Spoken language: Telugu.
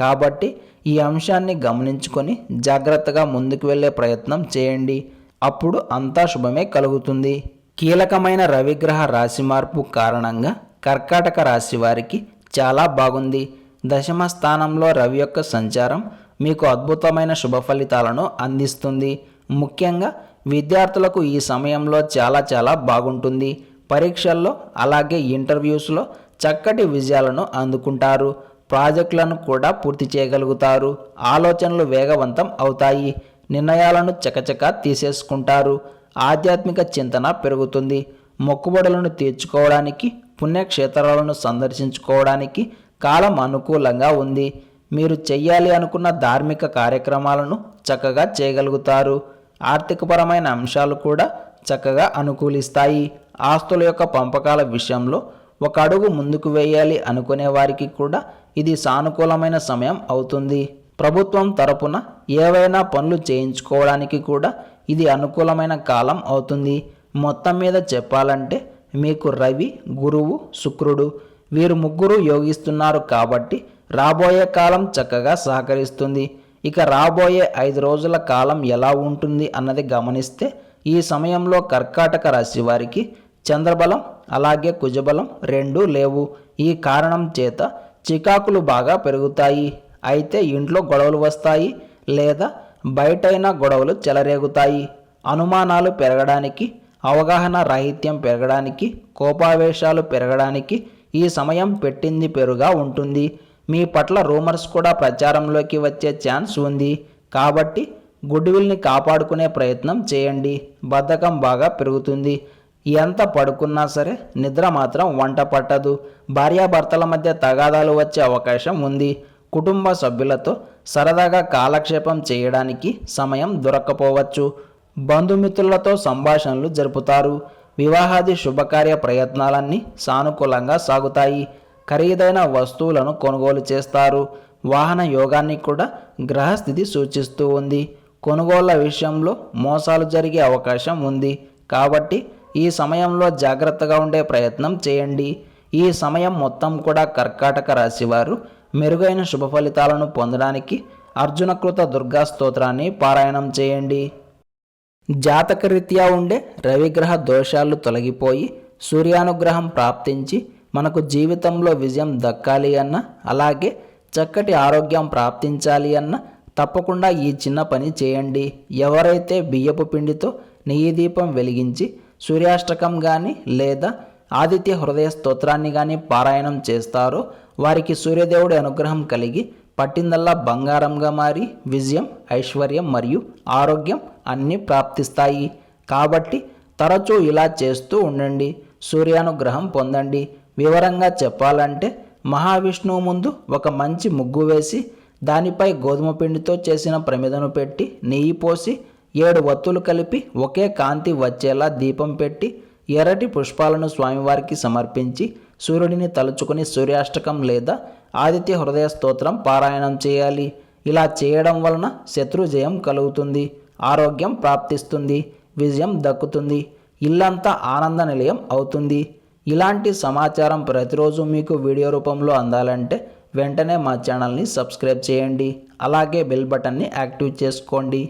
కాబట్టి ఈ అంశాన్ని గమనించుకొని జాగ్రత్తగా ముందుకు వెళ్ళే ప్రయత్నం చేయండి. అప్పుడు అంతా శుభమే కలుగుతుంది. కీలకమైన రవిగ్రహ రాశి మార్పు కారణంగా కర్కాటక రాశి వారికి చాలా బాగుంది. దశమ స్థానంలో రవి యొక్క సంచారం మీకు అద్భుతమైన శుభ ఫలితాలను అందిస్తుంది. ముఖ్యంగా విద్యార్థులకు ఈ సమయంలో చాలా చాలా బాగుంటుంది. పరీక్షల్లో అలాగే ఇంటర్వ్యూస్లో చక్కటి విజయాలను అందుకుంటారు. ప్రాజెక్టులను కూడా పూర్తి చేయగలుగుతారు. ఆలోచనలు వేగవంతం అవుతాయి. నిర్ణయాలను చకచక తీసేసుకుంటారు. ఆధ్యాత్మిక చింతన పెరుగుతుంది. మొక్కుబడులను తీర్చుకోవడానికి పుణ్యక్షేత్రాలను సందర్శించుకోవడానికి కాలం అనుకూలంగా ఉంది. మీరు చెయ్యాలి అనుకున్న ధార్మిక కార్యక్రమాలను చక్కగా చేయగలుగుతారు. ఆర్థికపరమైన అంశాలు కూడా చక్కగా అనుకూలిస్తాయి. ఆస్తుల యొక్క పంపకాల విషయంలో ఒక అడుగు ముందుకు వేయాలి అనుకునే వారికి కూడా ఇది సానుకూలమైన సమయం అవుతుంది. ప్రభుత్వం తరపున ఏవైనా పనులు చేయించుకోవడానికి కూడా ఇది అనుకూలమైన కాలం అవుతుంది. మొత్తం మీద చెప్పాలంటే మీకు రవి గురువు శుక్రుడు వీరు ముగ్గురు యోగిస్తున్నారు కాబట్టి రాబోయే కాలం చక్కగా సహకరిస్తుంది. ఇక రాబోయే ఐదు రోజుల కాలం ఎలా ఉంటుంది అన్నది గమనిస్తే ఈ సమయంలో కర్కాటక రాశి వారికి చంద్రబలం అలాగే కుజబలం రెండూ లేవు. ఈ కారణం చేత చికాకులు బాగా పెరుగుతాయి. అయితే ఇంట్లో గొడవలు వస్తాయి లేదా బయటైన గొడవలు చెలరేగుతాయి. అనుమానాలు పెరగడానికి అవగాహన రాహిత్యం పెరగడానికి కోపావేశాలు పెరగడానికి ఈ సమయం పెట్టింది పెరుగా ఉంటుంది. మీ పట్ల రూమర్స్ కూడా ప్రచారంలోకి వచ్చే ఛాన్స్ ఉంది. కాబట్టి గుడ్విల్ని కాపాడుకునే ప్రయత్నం చేయండి. బద్ధకం బాగా పెరుగుతుంది. ఎంత పడుకున్నా సరే నిద్ర మాత్రం వంట పట్టదు. భార్యాభర్తల మధ్య తగాదాలు వచ్చే అవకాశం ఉంది. కుటుంబ సభ్యులతో సరదాగా కాలక్షేపం చేయడానికి సమయం దొరక్కపోవచ్చు. బంధుమిత్రులతో సంభాషణలు జరుపుతారు. వివాహాది శుభకార్య ప్రయత్నాలన్నీ సానుకూలంగా సాగుతాయి. ఖరీదైన వస్తువులను కొనుగోలు చేస్తారు. వాహన యోగాన్ని కూడా గ్రహస్థితి సూచిస్తూ ఉంది. కొనుగోళ్ళ విషయంలో మోసాలు జరిగే అవకాశం ఉంది. కాబట్టి ఈ సమయంలో జాగ్రత్తగా ఉండే ప్రయత్నం చేయండి. ఈ సమయం మొత్తం కూడా కర్కాటక రాశివారు మెరుగైన శుభ ఫలితాలను పొందడానికి అర్జునకృత దుర్గా స్తోత్రాన్ని పారాయణం చేయండి. జాతకరీత్యా ఉండే రవిగ్రహ దోషాలు తొలగిపోయి సూర్యానుగ్రహం ప్రాప్తించి మనకు జీవితంలో విజయం దక్కాలి అన్న అలాగే చక్కటి ఆరోగ్యం ప్రాప్తించాలి అన్న తప్పకుండా ఈ చిన్న పని చేయండి. ఎవరైతే బియ్యపు పిండితో నెయ్యి దీపం వెలిగించి సూర్యాష్టకం కానీ లేదా ఆదిత్య హృదయ స్తోత్రాన్ని కానీ పారాయణం చేస్తారో వారికి సూర్యదేవుడి అనుగ్రహం కలిగి పట్టిందల్లా బంగారంగా మారి విజయం ఐశ్వర్యం మరియు ఆరోగ్యం అన్నీ ప్రాప్తిస్తాయి. కాబట్టి తరచూ ఇలా చేస్తూ ఉండండి. సూర్యానుగ్రహం పొందండి. వివరంగా చెప్పాలంటే మహావిష్ణువు ముందు ఒక మంచి ముగ్గు వేసి దానిపై గోధుమ పిండితో చేసిన ప్రమిదను పెట్టి నెయ్యి పోసి ఏడు వత్తులు కలిపి ఒకే కాంతి వచ్చేలా దీపం పెట్టి ఎర్రటి పుష్పాలను స్వామివారికి సమర్పించి సూర్యుడిని తలుచుకుని సూర్యాష్టకం లేదా ఆదిత్య హృదయ స్తోత్రం పారాయణం చేయాలి. ఇలా చేయడం వలన శత్రు జయం కలుగుతుంది ఆరోగ్యం ప్రాప్తిస్తుంది విజయం దక్కుతుంది ఇల్లంతా ఆనంద నిలయం అవుతుంది. ఇలాంటి సమాచారం ప్రతిరోజు మీకు వీడియో రూపంలో అందాలంటే వెంటనే మా ఛానల్ని సబ్స్క్రైబ్ చేయండి. అలాగే బెల్ బటన్ని యాక్టివ్ చేసుకోండి.